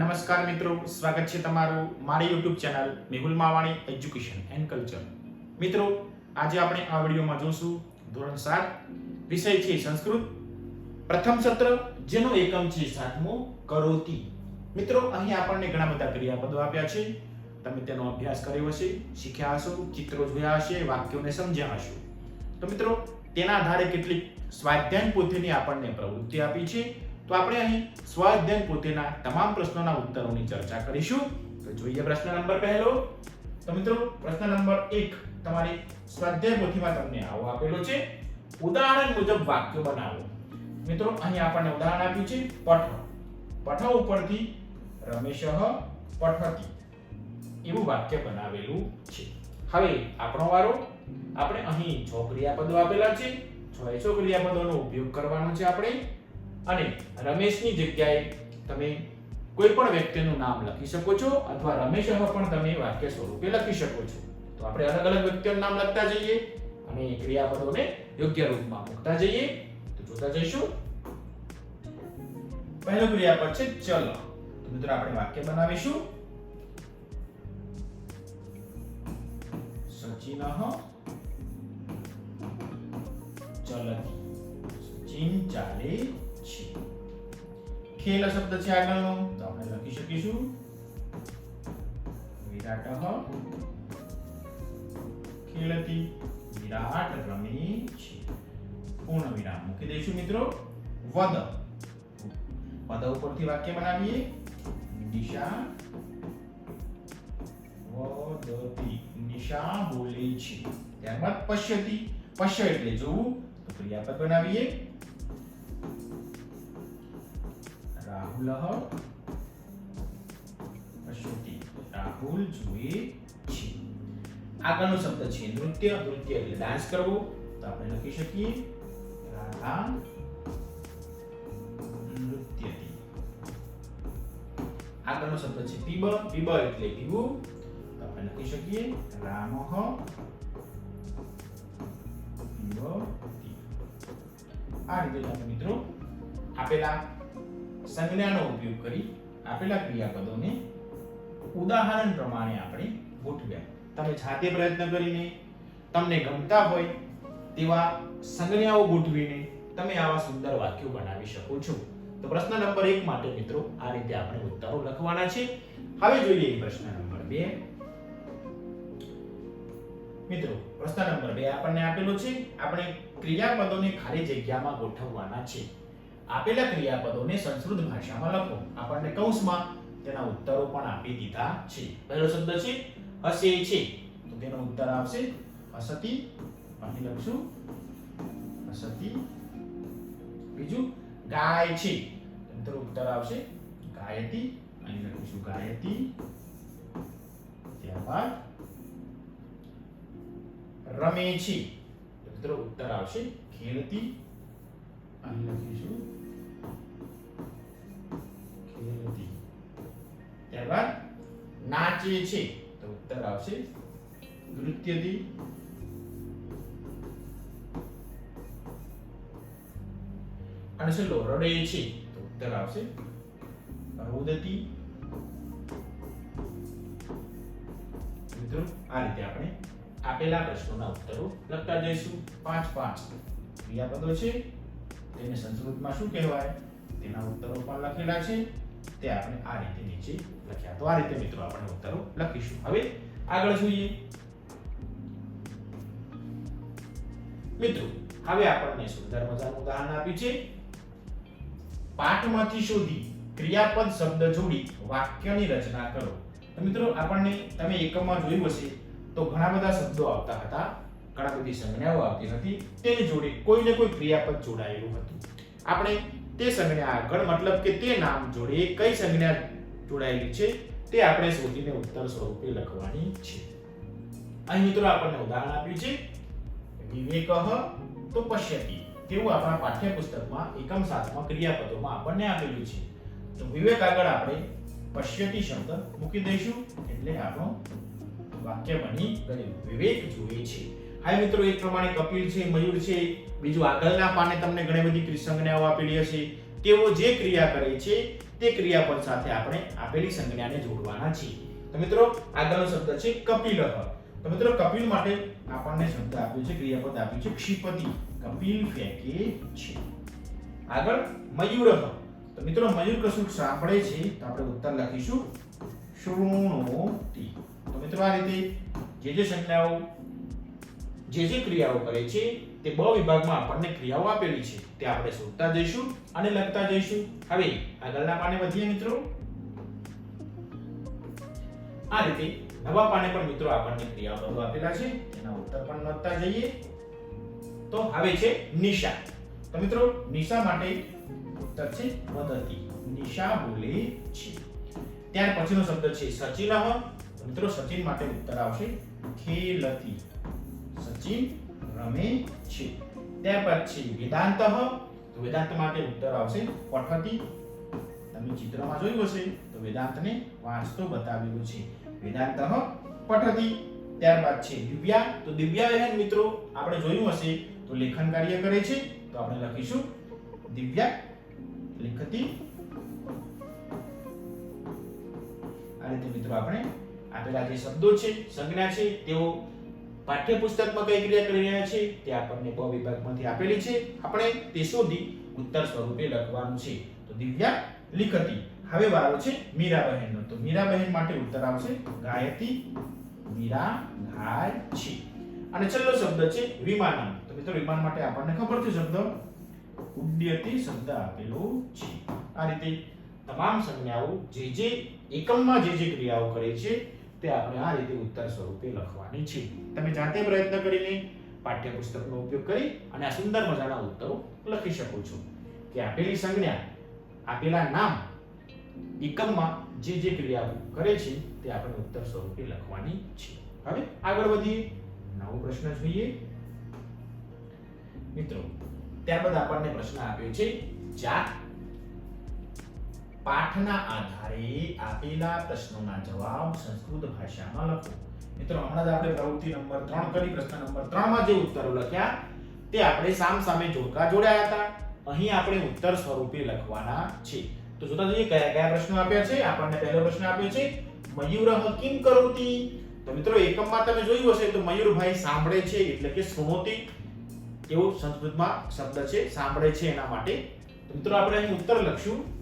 નમસ્કાર મિત્રો, સ્વાગત છે તમારું મારી YouTube channel Mehul Mavani education and culture મિત્રો, આજે આપણે આ વિડીયોમાં જોશું ધોરણ સાત, વિષય છે સંસ્કૃત. પ્રથમ સત્ર, જેનો એકમ છે સાતમો, કરોતી. મિત્રો, અહીં આપણને ઘણા બધા ક્રિયાપદો આપ્યા છે. તમે તેનો અભ્યાસ કર્યો હશે, શીખ્યા હશો, ચિત્રો જોયા હશે, વાક્યોને સમજ્યા હશો. તો મિત્રો, તેના આધારે કેટલીક સ્વાધ્યાયન પોથીની આપણને પ્રવૃત્તિ આપી છે. તો આપણે અહીં સ્વાધ્યાયન પોતેના તમામ પ્રશ્નોના ઉત્તરોની ચર્ચા કરીશું. તો જોઈએ પ્રશ્ન નંબર પહેલો. તો મિત્રો, પ્રશ્ન નંબર એક તમારી સ્વાધ્યાય પોથીમાં તમને આવો આપેલો છે. ઉદાહરણ મુજબ વાક્યો બનાવો. મિત્રો, અહીં આપણને ઉદાહરણ આપ્યું છે પઠ પઠ ઉપરથી રમેશ પઠતી એવું વાક્ય બનાવેલું છે. હવે આપણો વારો. આપણે અહીં છ ક્રિયાપદો આપેલા છે. છ એ છ ક્રિયાપદોનો ઉપયોગ કરવાનો છે આપણે. અને રમેશની જગ્યાએ તમે કોઈ પણ વ્યક્તિનું નામ લખી શકો છો અથવા રમેશ પણ તમે વાક્ય સ્વરૂપે લખી શકો છો. તો આપણે અલગ અલગ વ્યક્તિઓનું નામ લખતા જઈએ અને ક્રિયાપદોને યોગ્ય રૂપમાં મૂકતા જઈએ. તો જોતા જઈશું. પહેલું ક્રિયાપદ છે ચલ. તો મિત્રો આપણે વાક્ય બનાવીશું. સચિન ચલતી. સચિન ચાલે છે. ખેલ શબ્દ છે આગળનો. તો આપણે લખી શકીશું. વિરાટ ખેલતી વિરાટ રમી છે. પૂર્ણ વિરામ. મૂકી દઈશું મિત્રો. વદ. પદ ઉપરથી વાક્ય બનાવીએ. નિશા. વદતી. નિશા બોલે છે. ત્યારબાદ પશ્યતી. પશ્ય એટલે જોવું. તો ક્રિયાપદ બનાવીએ. રાહુલ પશ્યતિ રાહુલ જોઈએ છે. આગળનો શબ્દ છે નૃત્ય. નૃત્ય એટલે ડાન્સ કરવો. તો આપણે લખી શકીએ. રાધા નૃત્ય આગળનો શબ્દ છે પીબ પીબ એટલે પીવું તો આપણે લખી શકીએ. રામ પીબતી આ રીતે મિત્રો આપેલા સંજ્ઞાનો ઉપયોગ કરી આપેલા ક્રિયાપદોને ઉદાહરણ પ્રમાણે આપણે ગોઠવ્યા. તમે જાતે પ્રયત્ન કરીને, તમને ગમતા હોય તેવા સંજ્ઞાઓ ગોઠવીને તમે આવા સુંદર વાક્યો બનાવી શકો છો. તો પ્રશ્ન નંબર એક માટે મિત્રો, આ રીતે આપણે ઉત્તરો લખવાના છે. હવે જોઈએ પ્રશ્ન નંબર બે. મિત્રો, પ્રશ્ન નંબર બે આપણને આપેલો છે. આપણે ક્રિયાપદોને ખાલી જગ્યામાં ગોઠવવાના છે. આપેલા ક્રિયાપદોને સંસ્કૃત ભાષામાં લખો. આપણને કૌંસમાં તેના ઉત્તરો પણ આપી દીધા છે. પહેલો શબ્દ છે હસે છે. તો તેનો ઉત્તર આવશે હસતી. અહીં લખશું હસતી. બીજું ગાય છે. તો ઉત્તર આવશે ગાયતી. અહીં લખીશું ગાયતી. ત્યારબાદ રમે છે. મિત્રો ઉત્તર આવશે ખેલતી. અહીં લખીશું ત્યારબાદ નાચે છે. તો ઉત્તર આવશે નૃત્યથી અને છેલ્લો રડે છે. તો ઉત્તર આવશે રોદતી મિત્રો, આ રીતે આપણે આપેલા પ્રશ્નોના ઉત્તરો લખતા જઈશું. પાંચ પાંચ ક્રિયાપદો છે. તેને સંસ્કૃતમાં શું કહેવાય? તેના ઉત્તરો પણ લખેલા છે. તે આપણે આ રીતે નીચે લખ્યા. તો આ રીતે મિત્રો આપણે ઉત્તરો લખીશું. હવે આગળ જોઈએ. મિત્રો, હવે આપણને સુંદર મજાનું ઉદાહરણ આપ્યું છે. પાઠમાંથી શોધી ક્રિયાપદ શબ્દ જોડી વાક્યની રચના કરો. તો મિત્રો, આપણને તમે એકમમાં જોયું હશે, તો ઘણા બધા શબ્દો આવતા હતા. ઘણા બધી સંજ્ઞાઓ આવતી હતી. તેની જોડે કોઈ ને કોઈ ક્રિયાપદ જોડાયેલું હતું. આપણે તે સંજ્ઞા આગળ, મતલબ કે તે નામ જોડે કઈ સંજ્ઞા જોડાયેલી છે, તે આપણે શોધીને ઉત્તર સ્વરૂપે લખવાની છે. અહીં મિત્રો આપણને ઉદાહરણ આપ્યું છે, વિવેક તો પશ્યતિ તેવું આપણા પાઠ્યપુસ્તકમાં એકમ સાતમાં ક્રિયાપદોમાં આપણને આપેલું છે. તો વિવેક આગળ આપણે પશ્યતિ શબ્દ મૂકી દઈશું, એટલે આપણો વાક્ય બની ગયું. વિવેક જોઈએ છે. હા મિત્રો, એ પ્રમાણે કપિલ છે, મયુર છે, બીજું આગળના પાને તમને ઘણી બધી ક્રિસંજ્ઞાઓ આપેલી હશે તેઓ જે ક્રિયા કરે છે, તે ક્રિયાપદ સાથે આપણે આપેલી સંજ્ઞાને જોડવાના છીએ. તો મિત્રો, આગળનો શબ્દ છે કપિલ. તો મિત્રો, કપિલ માટે આપણને શબ્દ આપ્યો છે ક્રિયાપદ આપ્યું છે ક્ષિપતિ કપિલ ફેંકે છે. આગળ મયુર. તો મિત્રો, મયુર કશું સાંભળે છે, તો આપણે ઉત્તર લખીશું. શૃણોતિ તો મિત્રો, આ રીતે જે જે સંજ્ઞાઓ જે જે ક્રિયાઓ કરે છે, તે બ વિભાગમાં આપણને ક્રિયાઓ આપેલી છે. તે આપણે શોધતા જઈશું અને લખતા જઈશું. હવે આગળના પાને વધીએ મિત્રો. આ રીતે નવા પાને પણ મિત્રો આપણને ક્રિયાઓ આપેલા છે. એના ઉત્તર પણ લખતા જઈએ. તો હવે છે નિશા. તો મિત્રો, નિશા માટે ઉત્તર છે વદતી નિશા બોલે છે. ત્યાર પછીનો શબ્દ છે સચિન મિત્રો, સચિન માટે ઉત્તર આવશે ખેલતી. સચિન રમે છે ત્યાર પછી વેદાંત. તો વેદાંત માટે ઉત્તર આવશે પઠતી તમે ચિત્રમાં જોયું હશે, તો વેદાંતને વાંચતો બતાવેલું છે. વેદાંત પઠતી. ત્યારબાદ છે દિવ્યા. તો દિવ્યા બહેન મિત્રો, આપણે જોયું હશે, તો લેખન કાર્ય કરે છે. તો આપણે લખીશું. દિવ્યા લેખતી. આ રીતે મિત્રો આપણે આપેલા જે શબ્દો છે, સંજ્ઞા છે, તેઓ પાઠ્યપુસ્તકમાં કઈ ક્રિયા કરી રહ્યા છે તે આપણને બ વિભાગમાંથી આપેલી છે. આપણે તે શોધી ઉત્તર સ્વરૂપે લખવાનું છે. તો દિવ્યા લિખતી. હવે વારો છે મીરાબહેનનો. તો મીરાબહેન માટે ઉત્તર આવશે ગાયતી. મીરા ગાય છે. અને છેલ્લો શબ્દ છે વિમાનમ તો મિત્રો, વિમાન માટે આપણને ખબર છે શબ્દ? ઉડ્ડયતી શબ્દ આપેલો છે. આ રીતે તમામ સંજ્ઞાઓ જે જે એકમમાં જે જે ક્રિયાઓ કરે છે તે આપણે આ રીતે ઉત્તર સ્વરૂપે લખવાની છે. તમે જાતે પ્રયત્ન કરીને પાઠ્યપુસ્તકનો ઉપયોગ કરી અને આ સુંદર મજાના ઉત્તરો લખી શકો છો. કે આપેલી સંજ્ઞા, આપેલા નામ, એકમમાં જે જે ક્રિયાઓ કરે છે, તે આપણે ઉત્તર સ્વરૂપે લખવાની છે. હવે આગળ વધીએ. નવો પ્રશ્ન જોઈએ. મિત્રો, ત્યારબાદ આપણને પ્રશ્ન આપ્યો છે જા પાઠના આધારે આપેલા પ્રશ્નોના જવાબ સંસ્કૃત ભાષામાં લખો. મિત્રો, હમણાં જ આપણે પ્રવૃત્તિ નંબર ત્રણ કરી, પ્રશ્ન નંબર 3 માં જે ઉત્તરો લખ્યા, તે આપણે સામ સામે જોડકા જોડ્યા હતા. અહીં આપણે ઉત્તર સ્વરૂપે લખવાના છે. તો જોતા જોઈએ કયા કયા પ્રશ્નો આપ્યા છે. આપણને પહેલો પ્રશ્ન આપ્યો છે, મયુર કિમ કરોતિ? તો મિત્રો, એકમમાં તમે જોયું હશે તો મયુરભાઈ સાંભળે છે, એટલે કે સુણોતી એવો સંસ્કૃતમાં શબ્દ છે, સાંભળે છે એના માટે. મિત્રો, આપણે અહીં ઉત્તર લખશું.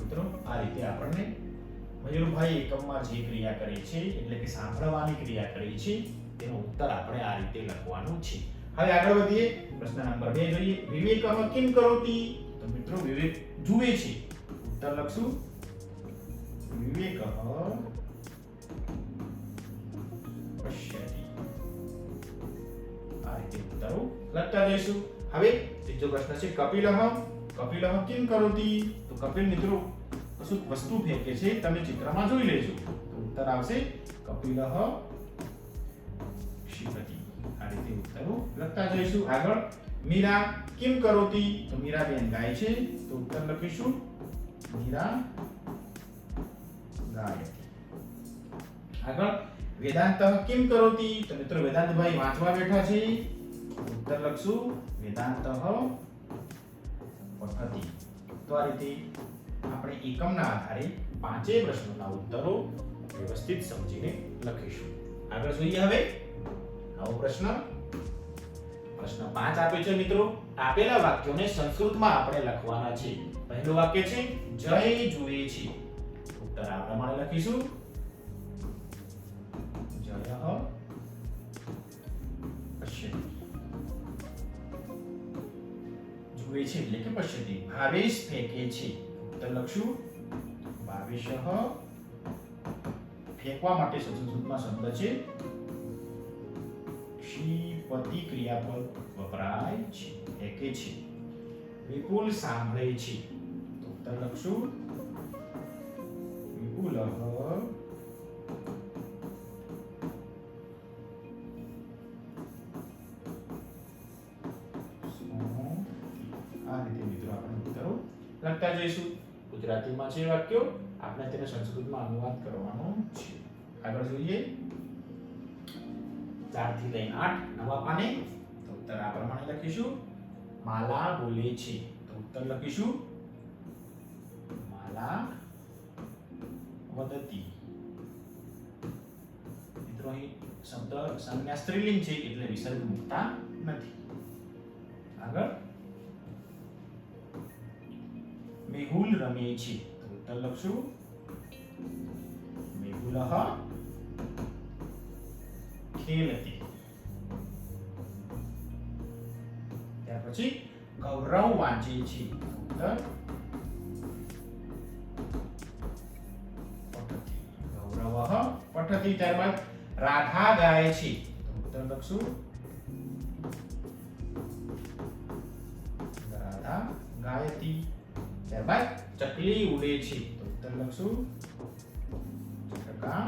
મિત્રો આ રીતે આપણને મયુરભાઈ એકમમાં જે ક્રિયા કરી છે એટલે કે સાંભળવાની ક્રિયા કરી છે તેનો ઉત્તર આપણે આ રીતે લખવાનું છે હવે આગળ વધીએ પ્રશ્ન નંબર 2 જોઈએ વિવેકઃ કિમ કરોતિ? તો મિત્રો, વિવેક જુએ છે। ઉત્તર લખશું. વિવેક પશ્યતિ આ રીતે ઉત્તરો લખતા જઈશું હવે ત્રીજો પ્રશ્ન છે કપિલઃ કપિલઃ કિમ કરોતિ તો કપિલ મિત્રો કશું વસ્તુ ફેંકે છે તમે ચિત્રમાં જોઈ લેજો તો ઉત્તર આવશે કપિલહ ક્ષિપતિ આ રીતે ઉત્તરો લખતા જઈશું આગળ મીરા કિમ કરોતી તો મીરા બેન ગાય છે તો ઉત્તર લખીશું મીરા ગાય આગળ વેદાંત કિમ કરોતિ તો? મિત્રો વેદાંતભાઈ વાંચવા બેઠા છે. ઉત્તર લખશું. વેદાંત પઠતી તો આ રીતે આપણે એકમના આધારે પાંચેય પ્રશ્નોના ઉત્તરો વ્યવસ્થિત સમજીને લખીશું. આગળ જોઈએ હવે. નવો પ્રશ્ન. પ્રશ્ન પાંચ આપ્યો છે મિત્રો. આપેલા વાક્યોને સંસ્કૃતમાં આપણે લખવાના છે. પહેલું વાક્ય છે, જય જુએ છે. ઉત્તર આ પ્રમાણે લખીશું. જુએ છે એટલે કે પશ્યતિ ભાવેશ ફેંકે છે ઉત્તર લખશું ભાવેશ ફેંકવા માટે સંસ્કૃતમાં શબ્દ છે ક્ષીપતિ ક્રિયાપદ વપરાય છે ફેંકે છે વિપુલ સાંભળે છે તો ઉત્તર લખશું લખતા જઈશું. ગુજરાતીમાં છે વાક્યો આપણે તેને સંસ્કૃતમાં અનુવાદ કરવાનો છે. આગળ જોઈએ. ચારથી લઈને આઠ, નવા પાને. તો ઉત્તર આ પ્રમાણે લખીશું. માલા બોલે છે. તો ઉત્તર લખીશું. માલા વદતી. મિત્રો, અહીં શબ્દ સંજ્ઞા સ્ત્રીલિંગ છે એટલે વિસર્ગ મૂકતા નથી. આગળ. મેહુલ રમે છે તો લખશું મેહુલહ ખેલતી ત્યાર પછી ગૌરવ વાંચે છે તો ઉત્તર પઠતી પઠતી ત્યારબાદ રાધા ગાય છે ઉત્તર લખશું ત્યારબાદ ચકલી ઉડે છે. તો ઉત્તર લખશું. ચકકા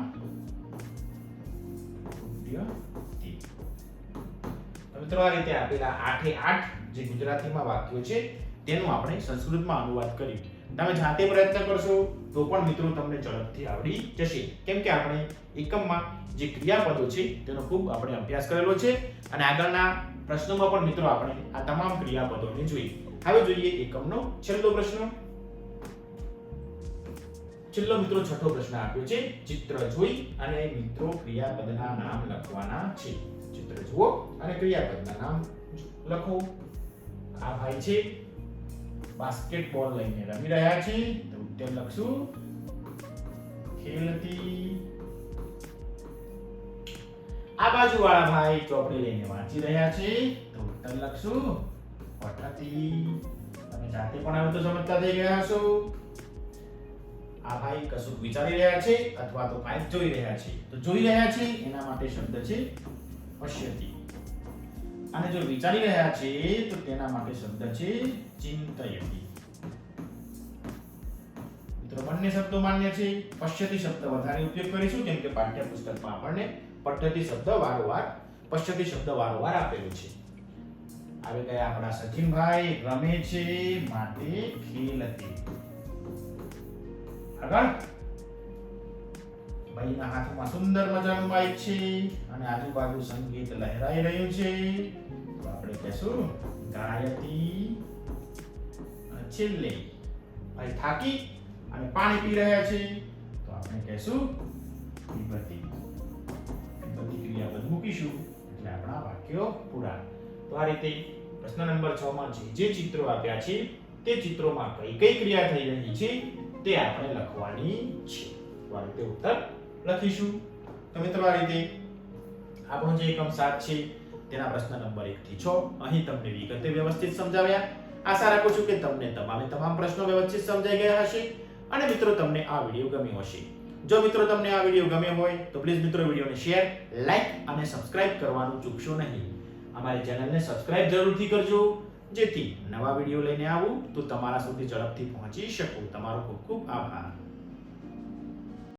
મિત્રો આ રીતે આપેલા આઠે આઠ જે ગુજરાતીમાં વાક્યો છે, તેનું આપણે સંસ્કૃતમાં અનુવાદ કર્યું. તમે જાતે પ્રયત્ન કરશો તો પણ મિત્રો તમને ઝડપથી આવડી જશે. કેમ કે આપણે એકમમાં જે ક્રિયાપદો છે, તેનો ખૂબ આપણે અભ્યાસ કરેલો છે અને આગળના પ્રશ્નોમાં પણ મિત્રો આપણે આ તમામ ક્રિયાપદોને જોઈએ. હવે જોઈએ એકમનો છેલ્લો પ્રશ્ન. છેલ્લો મિત્રો છઠ્ઠો પ્રશ્ન આપ્યો છે. ચિત્ર જોઈ અને મિત્રો ક્રિયાપદના નામ લખવાના છે. ચિત્ર જુઓ અને ક્રિયાપદના નામ લખો. આ ભાઈ છે. બાસ્કેટબોલ લઈને રમી રહ્યા છે. તો ઉત્તર લખશું. ખેલતી. આ બાજુ વાળા ભાઈ ચોપડી લઈને વાંચી રહ્યા છે. તો ઉત્તર લખશું. પઠતી તમે જાતે પણ હવે તો સમજતા થઈ ગયા હશો. આ ભાઈ કશું વિચારી રહ્યા છે અથવા તો કાંઈક જોઈ રહ્યા છે. તો જોઈ રહ્યા છે એના માટે શબ્દ છે પશ્યતિ. અને જો વિચારી રહ્યા છે, તો તેના માટે શબ્દ છે ચિંતયતિ. મિત્રો, બંને શબ્દો માન્ય છે. પશ્યતિ શબ્દ વધારે ઉપયોગ કરીશું, કેમ કે પાઠ્યપુસ્તકમાં આપણને પદ્ધતિ શબ્દ વારંવાર, પશ્યતિ શબ્દ વારંવાર આપેલો છે. આવી ગયા આપણા સચિનભાઈ રમે છે, માટે ખેલતી. આગળ ભાઈના હાથમાં સુંદર મજાનું બાઈક છે અને આજુબાજુ સંગીત લહેરાઈ રહ્યું છે. તો આપણે કહેશું ગાયતી છેલ્લે ભાઈ થાકી અને પાણી પી રહ્યા છે. તો આપણે કહેશું પીબતી પીબતી ક્રિયાપદ મૂકીશું, એટલે આપણા વાક્યો પૂરા. તો આ રીતે પ્રશ્ન નંબર 6 માં જે જે ચિત્રો આપ્યા છે, તે ચિત્રોમાં કઈ કઈ ક્રિયા થઈ રહી છે તે આપણે લખવાની છે. તો આ ઉત્તર લખીશું. તો મિત્રો આ રીતે આપણો જે એકમ સાત છે, તેના પ્રશ્ન નંબર એક થી છ, અહીં તમને વિગતે વ્યવસ્થિત સમજાવ્યા. આશા રાખું છું કે તમને તમામે તમામ પ્રશ્નો વ્યવસ્થિત સમજાઈ ગયા હશે. અને મિત્રો, તમને આ વીડિયો ગમ્યો હશે. જો મિત્રો, તમને આ વીડિયો ગમ્યો હોય, તો પ્લીઝ મિત્રો, વિડીયોને શેર, લાઈક અને સબસ્ક્રાઇબ કરવાનું ચૂકશો નહીં. અમારી ચેનલને સબસ્ક્રાઇબ જરૂરથી કરજો. જેથી નવા વીડિયો લઈને આવું તો તમારા સુધી ઝડપથી પહોંચી શકું. તમારો ખૂબ ખૂબ આભાર.